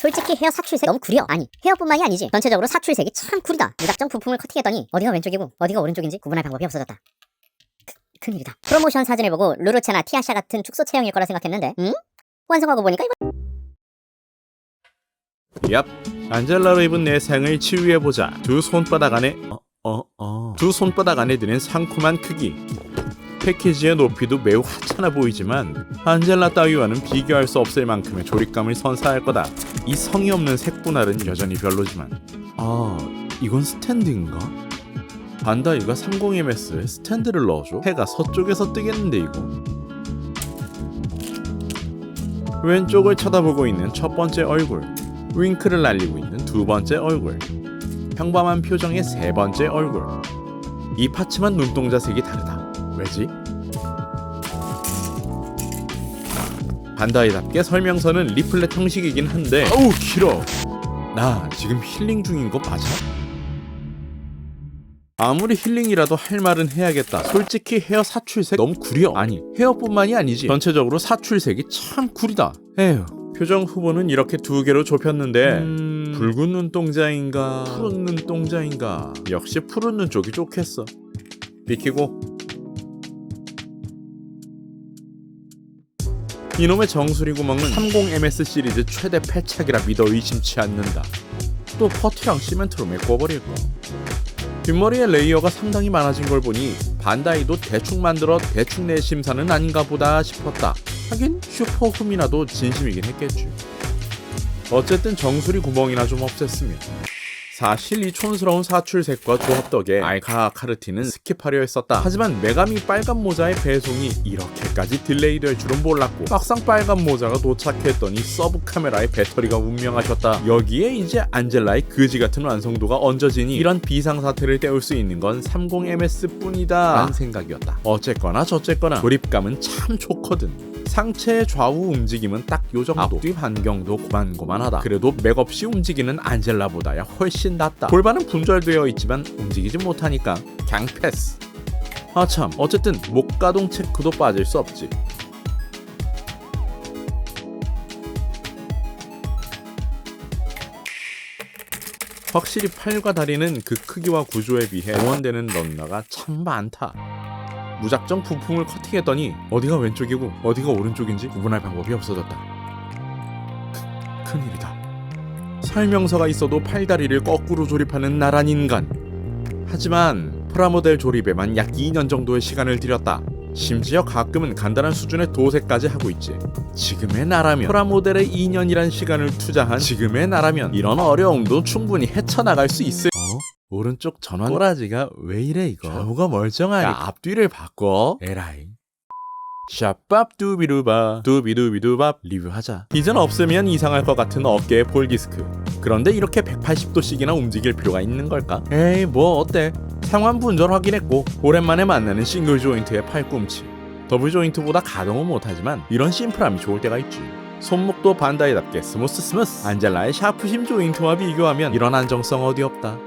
솔직히 헤어 사출색 너무 구려. 아니 헤어뿐만이 아니지. 전체적으로 사출색이 참 구리다. 무작정 부품을 커팅했더니 어디가 왼쪽이고 어디가 오른쪽인지 구분할 방법이 없어졌다. 크, 큰일이다. 프로모션 사진을 보고 루루체나 티아샤 같은 축소 체형일 거라 생각했는데, 응? 완성하고 보니까 이거 얍. 안젤라로 입은 내 생을 치유해보자. 두 손바닥 안에, 어, 어, 어. 두 손바닥 안에 드는 상큼한 크기. 패키지의 높이도 매우 하찮아 보이지만 안젤라 따위와는 비교할 수 없을 만큼의 조립감을 선사할 거다. 이 성의 없는 색 분할은 여전히 별로지만. 아, 이건 스탠드인가? 반다이가 30MS에 스탠드를 넣어줘? 해가 서쪽에서 뜨겠는데 이거? 왼쪽을 쳐다보고 있는 첫 번째 얼굴. 윙크를 날리고 있는 두 번째 얼굴, 평범한 표정의 세 번째 얼굴. 이 파츠만 눈동자 색이 다르다. 왜지? 반다이답게 설명서는 리플렛 형식이긴 한데 어우 길어. 나 지금 힐링 중인 거 맞아? 아무리 힐링이라도 할 말은 해야겠다. 솔직히 헤어 사출색 너무 구려. 아니 헤어뿐만이 아니지. 전체적으로 사출색이 참 구리다. 에휴. 표정 후보는 이렇게 두 개로 좁혔는데 음, 붉은 눈동자인가 푸른 눈동자인가 역시 푸른 눈 쪽이 좋겠어. 비키고 이놈의 정수리 구멍은 30MS 시리즈 최대 패착이라 믿어 의심치 않는다. 또 퍼티랑 시멘트로 메꿔버릴까? 뒷머리의 레이어가 상당히 많아진 걸 보니 반다이도 대충 만들어 대충 내 심사는 아닌가 보다 싶었다. 하긴 슈퍼 후미나도 진심이긴 했겠지. 어쨌든 정수리 구멍이나 좀 없앴으면. 사실 이 촌스러운 사출색과 조합 덕에 알카 카르티는 스킵하려 했었다. 하지만 메가미 빨간 모자의 배송이 이렇게까지 딜레이될 줄은 몰랐고 막상 빨간 모자가 도착했더니 서브 카메라의 배터리가 운명하셨다. 여기에 이제 안젤라의 그지 같은 완성도가 얹어지니 이런 비상 사태를 때울 수 있는 건 30MS 뿐이다. 라는 생각이었다. 어쨌거나 저쨌거나 조립감은 참 좋거든. 상체의 좌우 움직임은 딱 요 정도. 앞뒤 반경도 고만고만하다. 그래도 맥없이 움직이는 안젤라보다야 훨씬 낫다. 골반은 분절되어 있지만 움직이지 못하니까 그냥 패스. 아참 어쨌든 목가동 체크도 빠질 수 없지. 확실히 팔과 다리는 그 크기와 구조에 비해 동원되는 런너가 참 많다. 무작정 부품을 커팅했더니 어디가 왼쪽이고 어디가 오른쪽인지 구분할 방법이 없어졌다. 크, 큰일이다. 설명서가 있어도 팔다리를 거꾸로 조립하는 나란 인간. 하지만 프라모델 조립에만 약 2년 정도의 시간을 들였다. 심지어 가끔은 간단한 수준의 도색까지 하고 있지. 지금의 나라면 프라모델에 2년이란 시간을 투자한 지금의 나라면 이런 어려움도 충분히 헤쳐나갈 수 있을. 어? 오른쪽 전원 꼬라지가 왜 이래 이거? 좌우가 멀쩡하니 야, 앞뒤를 바꿔. 에라이. 샤밥 두비두바 두비두비두밥 리뷰하자. 이젠 없으면 이상할 것 같은 어깨의 폴디스크. 그런데 이렇게 180도씩이나 움직일 필요가 있는 걸까? 에이 뭐 어때? 상완 분절 확인했고 오랜만에 만나는 싱글 조인트의 팔꿈치. 더블 조인트보다 가동은 못하지만 이런 심플함이 좋을 때가 있지. 손목도 반다이답게 스무스 스무스. 안젤라의 샤프심 조인트와 비교하면 이런 안정성 어디 없다.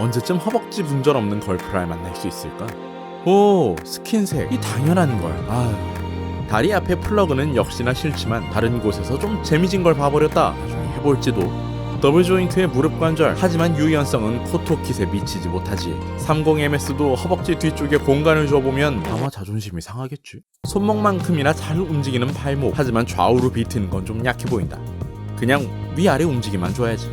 언제쯤 허벅지 분절 없는 걸프라를 만날 수 있을까? 오 스킨색 이 당연한 걸. 아유. 다리 앞에 플러그는 역시나 싫지만 다른 곳에서 좀 재미진 걸 봐버렸다. 나중에 해볼지도. 더블 조인트의 무릎 관절 하지만 유연성은 코토킷에 미치지 못하지 30MS도 허벅지 뒤쪽에 공간을 줘보면 아마 자존심이 상하겠지 손목만큼이나 잘 움직이는 팔목 하지만 좌우로 비트는 건 좀 약해 보인다 그냥 위아래 움직임만 줘야지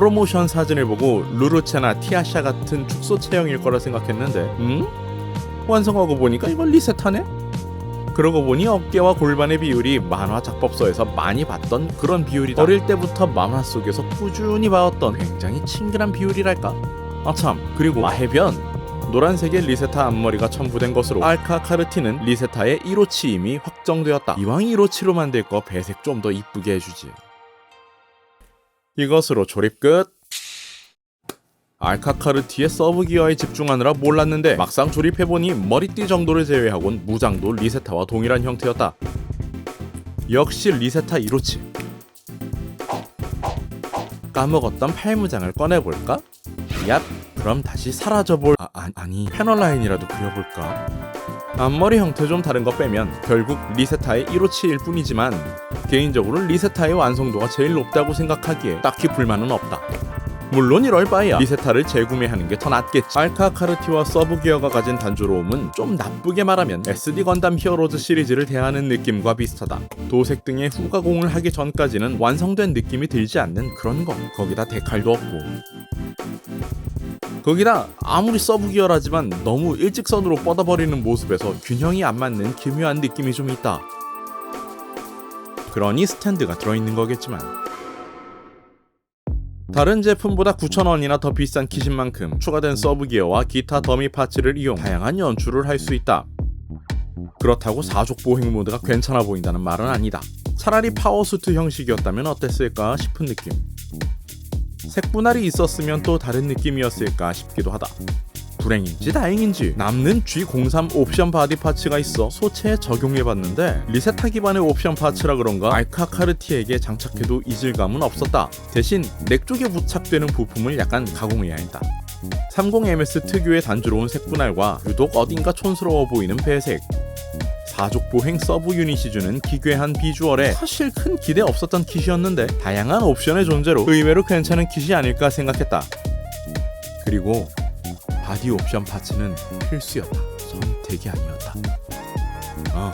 프로모션 사진을 보고 루루체나 티아샤 같은 축소 체형일 거라 생각했는데 음? 완성하고 보니까 이걸 리셋하네? 그러고 보니 어깨와 골반의 비율이 만화 작법서에서 많이 봤던 그런 비율이다. 어릴 때부터 만화 속에서 꾸준히 봐왔던 굉장히 친근한 비율이랄까? 아참. 그리고 해변. 노란색의 리세타 앞머리가 첨부된 것으로 알카 카르티는 리세타의 1호치임이 확정되었다. 이왕 1호치로 만들 거 배색 좀 더 이쁘게 해주지 이것으로 조립 끝. 알카카르티의 서브 기어에 집중하느라 몰랐는데 막상 조립해보니 머리띠 정도를 제외하곤 무장도 리세타와 동일한 형태였다. 역시 리세타 1호치. 까먹었던 팔무장을 꺼내볼까? 얍. 그럼 다시 사라져볼 아, 아, 아니 패널 라인이라도 그려볼까? 앞머리 형태 좀 다른 거 빼면 결국 리세타의 1호치일 뿐이지만 개인적으로 리세타의 완성도가 제일 높다고 생각하기에 딱히 불만은 없다. 물론 이럴 바에야 리세타를 재구매하는 게 더 낫겠지. 알카 카르티와 서브 기어가 가진 단조로움은 좀 나쁘게 말하면 SD 건담 히어로즈 시리즈를 대하는 느낌과 비슷하다. 도색 등의 후가공을 하기 전까지는 완성된 느낌이 들지 않는 그런 거. 거기다 데칼도 없고. 거기다 아무리 서브 기어라지만 너무 일직선으로 뻗어버리는 모습에서 균형이 안 맞는 기묘한 느낌이 좀 있다. 그러니 스탠드가 들어있는 거겠지만 다른 제품보다 9,000원이나 더 비싼 킷인 만큼 추가된 서브 기어와 기타 더미 파츠를 이용 다양한 연출을 할 수 있다. 그렇다고 사족 보행 모드가 괜찮아 보인다는 말은 아니다. 차라리 파워수트 형식이었다면 어땠을까 싶은 느낌. 색분할이 있었으면 또 다른 느낌이었을까 싶기도 하다. 불행인지 다행인지 남는 G03 옵션 바디 파츠가 있어 소체에 적용해봤는데 리세타 기반의 옵션 파츠라 그런가 알카 카르티에게 장착해도 이질감은 없었다. 대신 넥 쪽에 부착되는 부품을 약간 가공해야 했다. 30MS 특유의 단조로운 색분할과 유독 어딘가 촌스러워 보이는 배색 사족 보행 서브 유닛이 주는 기괴한 비주얼에 사실 큰 기대 없었던 킷이었는데 다양한 옵션의 존재로 의외로 괜찮은 킷이 아닐까 생각했다. 그리고 바디 옵션 파츠는 필수였다. 선택이 아니었다. 어,